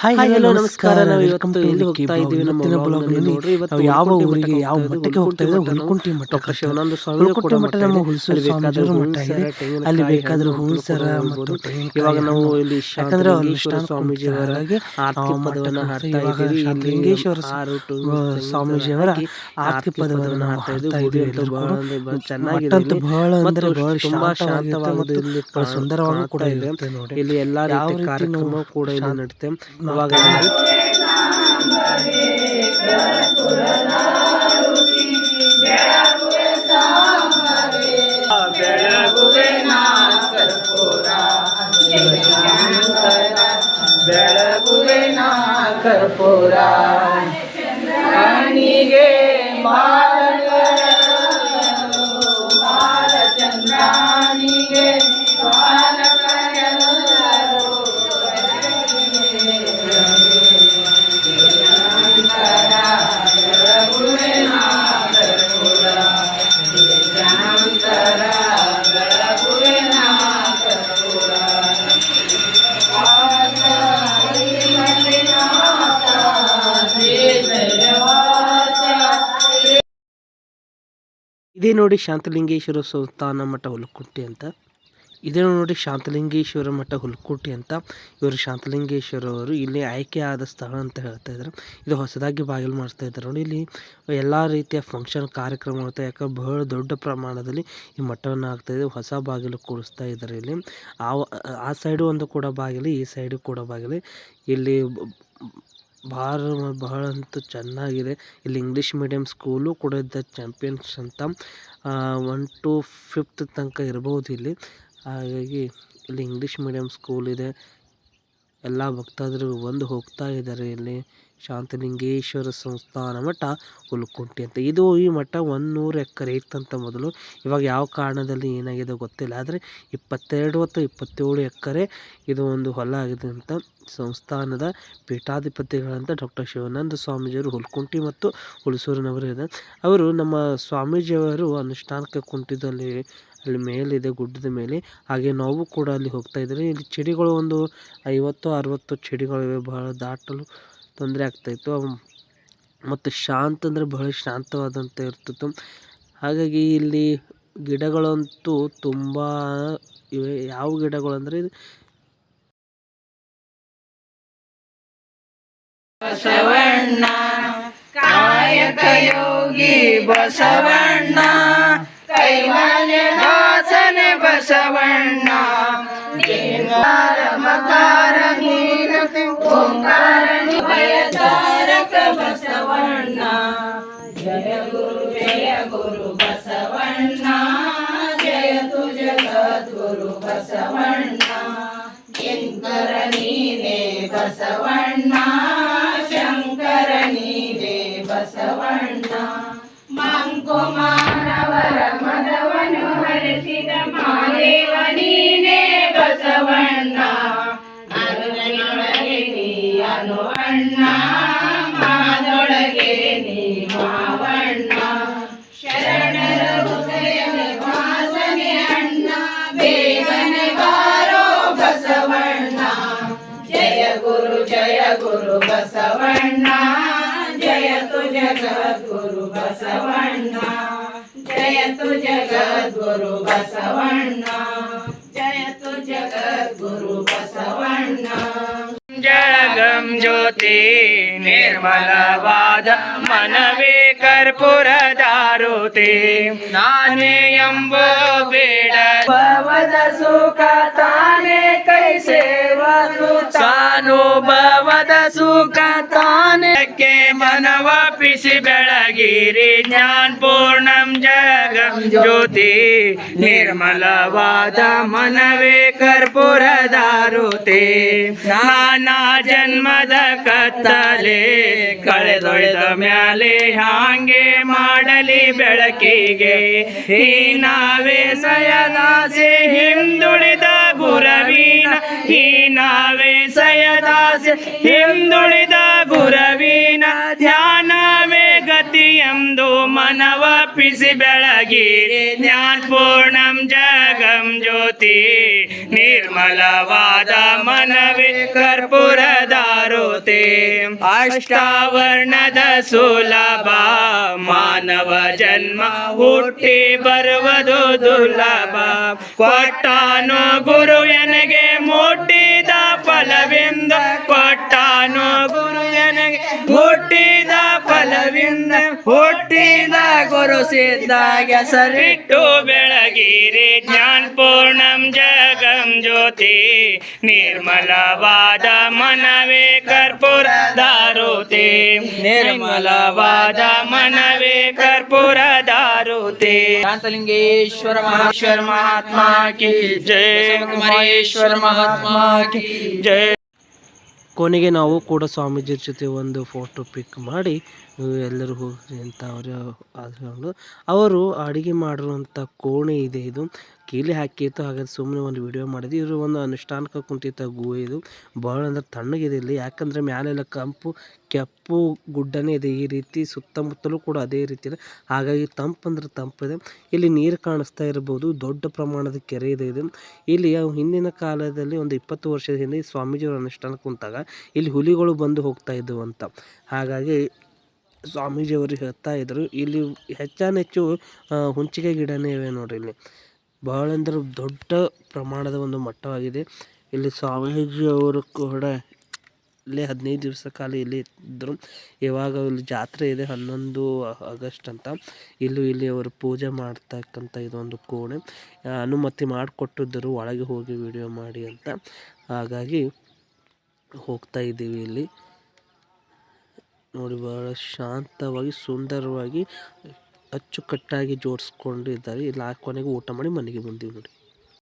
Hi hello ನಮಸ್ಕಾರ. ನಾವು ಇವತ್ತು ಇಲ್ಲಿ ಎಲ್ಲಿ ಹೋಗ್ತಾ ಇದ್ದೀವಿ ನಮ್ಮ ಇವತ್ತಿನ ಬ್ಲಾಗ್ ಬ್ಲಾಗ್ನಲ್ಲಿ ನಾವು ಯಾವ ಊರಿಗೆ, ಯಾವ ಮಠಕ್ಕೆ ಹೋಗ್ತಾ ಇದ್ದೀವಿ? ಹುಲ್ಕುಂಟಿ ಮಠ ಹುಲ್ಕುಂಟಿ ಮಠ. ನಮ್ಮ ಇದೆ. ಹುಲ್ಸೂರು ಸ್ವಾಮೀಜಿಯವ್ರ ಮಠ ಇದೆ. ಅಲ್ಲಿ ಬೇಕಾದ್ರೆ ಹಣ್ಣು, ಹೂವಿನ ಸರ ಹಣ್ಣು ಮತ್ತು ಕೊಡ್ಬೋದು. ಇವಾಗ ನಾವು ಇಲ್ಲಿ ಯಾಕಂದ್ರೆ ಅನುಷ್ಠಾನ ಸ್ವಾಮೀಜಿಯವರ ಕೊಡ್ತಾರೆ. ಆರ್ತಿ ಆ ಪದವನ್ನು ಮಠಕ್ಕೆ ಹಾಡ್ತಾ ಇದ್ದೀವಿ. ಲಿಂಗೇಶ್ವರ ಸ್ವಾಮೀಜಿಯವರ ಆರ್ತಿ ಪದವನ್ನು ಹಾಡ್ತಾ ಇದ್ದೀವಿ. ಎಲ್ಲರೂ ಬಹಳ ಕೂಡ. ಅಂದ್ರೆ ಬಹಳ ಅಂದ್ರೆ ಬಹಳ ಶಾಂತವಾಗಿದೆ ಸುಂದರವಾಗಿ ಕೂಡ ಇದೆ. ನೋಡಿ. ಇಲ್ಲಿ ಎಲ್ಲ ರೀತಿ ಕಾರ್ಯಕ್ರಮ ಕೂಡ ಇಲ್ಲಿ ನಡೀತೆ ಮಾಡ್ತಾ ಇವಾಗ ಇದ್ದೀವಿ. ಬೆಳಗುವಿನ ಕರ್ಪೂರ ಇದೇ ನೋಡಿ ಶಾಂತಲಿಂಗೇಶ್ವರ ಸಂಸ್ಥಾನ ಮಠ ಹುಲಕುಂಟಿ ಅಂತ. ಇದೇ ನೋಡಿ ಶಾಂತಲಿಂಗೇಶ್ವರ ಮಠ ಹುಲ್ಕುಟ್ಟಿ ಅಂತ. ಇವರು ಶಾಂತಲಿಂಗೇಶ್ವರ ಅವರು ಇಲ್ಲಿ ಆಯ್ಕೆ ಆದ ಸ್ಥಳ ಅಂತ ಹೇಳ್ತಾ ಇದ್ದಾರೆ. ಇದು ಹೊಸದಾಗಿ ಬಾಗಿಲು ಮಾಡಿಸ್ತಾ ಇದ್ದಾರೆ ನೋಡಿ. ಇಲ್ಲಿ ಎಲ್ಲ ರೀತಿಯ ಫಂಕ್ಷನ್ ಕಾರ್ಯಕ್ರಮ ಇರುತ್ತೆ ಯಾಕಂದ್ರೆ ಬಹಳ ದೊಡ್ಡ ಪ್ರಮಾಣದಲ್ಲಿ ಈ ಮಠವನ್ನು ಆಗ್ತಾ ಇದೆ. ಹೊಸ ಬಾಗಿಲು ಕೂಡಿಸ್ತಾ ಇದ್ದಾರೆ ಇಲ್ಲಿ. ಆ ಆ ಸೈಡು ಒಂದು ಕೂಡ ಬಾಗಿಲು, ಈ ಸೈಡು ಕೂಡ ಬಾಗಿಲು. ಇಲ್ಲಿ ಭಾಳ ಬಹಳ ಅಂತೂ ಚೆನ್ನಾಗಿದೆ. ಇಲ್ಲಿ ಇಂಗ್ಲೀಷ್ ಮೀಡಿಯಂ ಸ್ಕೂಲು ಕೂಡ ಇದ್ದ ಚಾಂಪಿಯನ್ಸ್ ಅಂತ ಒನ್ ಟು ಫಿಫ್ತ್ ತನಕ ಇರ್ಬೋದು ಇಲ್ಲಿ. ಹಾಗಾಗಿ ಇಲ್ಲಿ ಇಂಗ್ಲೀಷ್ ಮೀಡಿಯಂ ಸ್ಕೂಲ್ ಇದೆ. ಎಲ್ಲ ಭಕ್ತಾದಿಗಳು ಬಂದು ಹೋಗ್ತಾ ಇದ್ದಾರೆ ಇಲ್ಲಿ. ಶಾಂತಲಿಂಗೇಶ್ವರ ಸಂಸ್ಥಾನ ಮಠ ಹುಲ್ಕುಂಟಿ ಅಂತ. ಇದು ಈ ಮಠ ಒಂದು ನೂರು ಎಕರೆ ಇತ್ತಂತ ಮೊದಲು. ಇವಾಗ ಯಾವ ಕಾರಣದಲ್ಲಿ ಏನಾಗಿದೆ ಗೊತ್ತಿಲ್ಲ. ಆದರೆ ಇಪ್ಪತ್ತೆರಡು ಅಥವಾ ಇಪ್ಪತ್ತೇಳು ಎಕರೆ ಇದು ಒಂದು ಹೊಲ ಆಗಿದೆ ಅಂತ ಸಂಸ್ಥಾನದ ಪೀಠಾಧಿಪತಿಗಳಂತ ಡಾಕ್ಟರ್ ಶಿವಾನಂದ ಸ್ವಾಮೀಜಿಯವರು ಹುಲ್ಕುಂಟಿ ಮತ್ತು ಹುಲಸೂರಿನವರು ಇದೆ ಅವರು ನಮ್ಮ ಸ್ವಾಮೀಜಿಯವರು ಅನುಷ್ಠಾನಕ್ಕೆ ಕುಂಟಿದಲ್ಲಿ ಅಲ್ಲಿ ಮೇಲಿದೆ ಗುಡ್ಡದ ಮೇಲೆ. ಹಾಗೆ ನಾವು ಕೂಡ ಅಲ್ಲಿ ಹೋಗ್ತಾ ಇದ್ದೀವಿ. ಇಲ್ಲಿ ಚಡಿಗಳು ಒಂದು ಐವತ್ತು, ಅರವತ್ತು ಚಿಡಿಗಳಿವೆ. ಬಹಳ ದಾಟಲು ತೊಂದರೆ ಆಗ್ತಾಯಿತ್ತು ಮತ್ತು ಶಾಂತ ಅಂದರೆ ಬಹಳ ಶಾಂತವಾದಂಥ ಇರ್ತಿತ್ತು. ಹಾಗಾಗಿ ಇಲ್ಲಿ ಗಿಡಗಳಂತೂ ತುಂಬ ಇವೆ. ಯಾವ ಗಿಡಗಳು ಅಂದರೆ ಬಸವಣ್ಣ, ಕಾಯಕ ಯೋಗಿ ಬಸವಣ್ಣ ಕೈಲಾಲ್ಯ ದಾಸನೆ ಬಸವಣ್ಣ ಮಕಾರ ಬಸವಣ್ಣ ಜಯ ಗುರು ಜಯ ಗುರು ಬಸವಣ್ಣ ಜಯ ತು ಜಗದ್ಗುರು ಬಸವಣ್ಣ ಶಂಕರ ನೀನೇ ಬಸವಣ್ಣ ಶಂಕರ ನೀನೇ ಬಸವಣ್ಣ ಮಂಕು ಮಾನವರ ಮದವನು ಹರಿಸಿದ ಮಾದೇವ ನೀನೇ ಬಸವಣ್ಣ ಅನು ಅಣ್ಣ ಮಾದೊಳಗೆ ನೀ ಮಾವಣ್ಣ ಶರಣರ ಹೃದಯ ವಾಸನೆ ಅಣ್ಣ ಬೇಗನೆ ಬಾರೋ ಬಸವಣ್ಣ ಜಯ ಗುರು ಜಯ ಗುರು ಬಸವಣ್ಣ ಜಯ ತು ಜಗದ್ಗುರು ಬಸವಣ್ಣ ಜಯ ತು ಜಗದ್ಗುರು ಬಸವಣ್ಣ ಜ್ಯೋತಿ ನಿರ್ಮಲವಾದ ಮನವೇ ಕರ್ಪುರ ದಾರುತಿ ನಾನೇ ಎಂಬ ಬೇಡ ಭವದ ಸುಖ ತಾನೇ ಕೈ ಸೇವನು ತಾನು ಭವದ ಸುಖ ತಾನಕ್ಕೆ ಮನವಪಿಸಿ ಬೆಳಗಿರಿ ಜ್ಞಾನ ಪೂರ್ಣಂ ಜಗಂ ಜ್ಯೋತಿ. ನಿರ್ಮಲವಾದ ಮನವೇ ಕರ್ಪೂರ ದಾರುತಿ ನಾನಾ ಜನ್ಮದ ಕತ್ತಲೆ ಕಳೆದೊಳೆದ ಮ್ಯಾಲೆ ಹಾಂಗೆ ಮಾಡಲಿ ಬೆಳಕಿಗೆ. ಈ ನಾವೇ ಸಯದಾಸೆ ಹಿಂದುಳಿದ ಗುರವೀನ. ಈ ನಾವೇ ಸಯದಾಸೆ ಹಿಂದುಳಿದ ಬೆಳಗಿರಿ ಜ್ಞಾನ ಪೂರ್ಣಂ ಜಗಂ ಜ್ಯೋತಿ, ನಿರ್ಮಲವಾದ ಮನವೇ ಕರ್ಪೂರ ದಾರೋತೆ ಅಷ್ಟಾವರ್ಣದ ಸುಲಭ ಮಾನವ ಜನ್ಮ ಹುಟ್ಟಿ ಬರುವುದು ದುರ್ಲಭ. ಕೊಟ್ಟಾನು ಗುರು ಎನಗೆ ಮುಟ್ಟಿದ ಫಲವಿಂದ, ಕೊಟ್ಟಾನು ಗುರು ಎನಗೆ ಫಲವಿಂದ ಹುಟ್ಟಿದ ಗುರು ಸಿದ್ದಾಗ ಸರಿಟ್ಟು ಬೆಳಗಿರಿ. ಜ್ಞಾನ ಪೂರ್ಣಂ ಜಗಂ ಜ್ಯೋತಿ. ನಿರ್ಮಲವಾದ ಮನವೇ ಕರ್ಪೂರ ದಾರುತಿ ನಿರ್ಮಲವಾದ ಮನವೇ ಕರ್ಪೂರ ದಾರುತಿ ಶಾಂತಲಿಂಗೇಶ್ವರ ಮಹೇಶ್ವರ ಮಹಾತ್ಮ ಕಿ ಜಯ ಕುಮಾರೇಶ್ವರ ಮಹಾತ್ಮ ಕಿ ಜಯ ಕೊನೆಗೆ ನಾವು ಕೂಡ ಸ್ವಾಮೀಜಿ ಜೊತೆ ಒಂದು ಫೋಟೋ ಪಿಕ್ ಮಾಡಿ ಅಹ್, ಎಲ್ಲರೂ ಹೋಗ್ರಿ ಅಂತ ಅವರು ಆದ್ಕೊಂಡು ಅವರು. ಅಡುಗೆ ಮಾಡಿರುವಂಥ ಕೋಣೆ ಇದೆ ಇದು. ಕೀಲಿ ಹಾಕಿತ್ತು ಹಾಗಾದ್ರೆ ಸುಮ್ಮನೆ ಒಂದು ವಿಡಿಯೋ ಮಾಡಿದ್ವಿ. ಇವರು ಒಂದು ಅನುಷ್ಠಾನಕ್ಕೆ ಕುಂತಿದ್ದ ಗುಹೆ ಇದು. ಭಾಳ ಅಂದ್ರೆ ತಣ್ಣಗಿದೆ ಇಲ್ಲಿ. ಯಾಕಂದರೆ ಮ್ಯಾಲೆಲ್ಲ ಕಂಪು ಕೆಪ್ಪು ಗುಡ್ಡನೇ ಇದೆ ಈ ರೀತಿ. ಸುತ್ತಮುತ್ತಲೂ ಕೂಡ ಅದೇ ರೀತಿ ಇದೆ. ಹಾಗಾಗಿ ತಂಪು ಅಂದ್ರೆ ತಂಪಿದೆ ಇಲ್ಲಿ ನೀರು ಕಾಣಿಸ್ತಾ ಇರ್ಬೋದು. ದೊಡ್ಡ ಪ್ರಮಾಣದ ಕೆರೆ ಇದೆ ಇದು. ಇಲ್ಲಿ ಹಿಂದಿನ ಕಾಲದಲ್ಲಿ ಒಂದು ಇಪ್ಪತ್ತು ವರ್ಷದ ಹಿಂದೆ ಸ್ವಾಮೀಜಿಯವರು ಅನುಷ್ಠಾನಕ್ಕೆ ಕುಂತಾಗ ಇಲ್ಲಿ ಹುಲಿಗಳು ಬಂದು ಹೋಗ್ತಾ ಇದ್ದವು ಅಂತ. ಹಾಗಾಗಿ ಸ್ವಾಮೀಜಿಯವರು ಹೇಳ್ತಾ ಇದ್ರು, ಇಲ್ಲಿ ಹೆಚ್ಚಾನೆಚ್ಚು ಹೆಚ್ಚು ಹುಂಚಿಗೆ ಗಿಡನೇ ಇವೆ ನೋಡ್ರಿ ಇಲ್ಲಿ. ಭಾಳ ಅಂದ್ರೆ ದೊಡ್ಡ ಪ್ರಮಾಣದ ಒಂದು ಮಟ್ಟವಾಗಿದೆ ಇಲ್ಲಿ ಸ್ವಾಮೀಜಿಯವರು ಕೂಡ ಇಲ್ಲೇ ಹದಿನೈದು ದಿವಸ ಕಾಲ ಇಲ್ಲಿ ಇದ್ದರು ಇವಾಗ ಇಲ್ಲಿ ಜಾತ್ರೆ ಇದೆ ಹನ್ನೊಂದು ಆಗಸ್ಟ್ ಅಂತ. ಇಲ್ಲೂ ಇಲ್ಲಿ ಅವರು ಪೂಜೆ ಮಾಡ್ತಕ್ಕಂಥ ಇದೊಂದು ಕೋಣೆ. ಅನುಮತಿ ಮಾಡಿಕೊಟ್ಟಿದ್ದರು, ಒಳಗೆ ಹೋಗಿ ವಿಡಿಯೋ ಮಾಡಿ ಅಂತ. ಹಾಗಾಗಿ ಹೋಗ್ತಾ ಇದ್ದೀವಿ ಇಲ್ಲಿ. ನೋಡಿ ಬಹಳ ಶಾಂತವಾಗಿ ಸುಂದರವಾಗಿ ಅಚ್ಚುಕಟ್ಟಾಗಿ ಜೋಡಿಸ್ಕೊಂಡಿದ್ದಾರೆ. ಇಲ್ಲಿ ಕೊನೆಗೆ ಊಟ ಮಾಡಿ ಮನೆಗೆ ಬಂದೀವಿ ನೋಡಿ.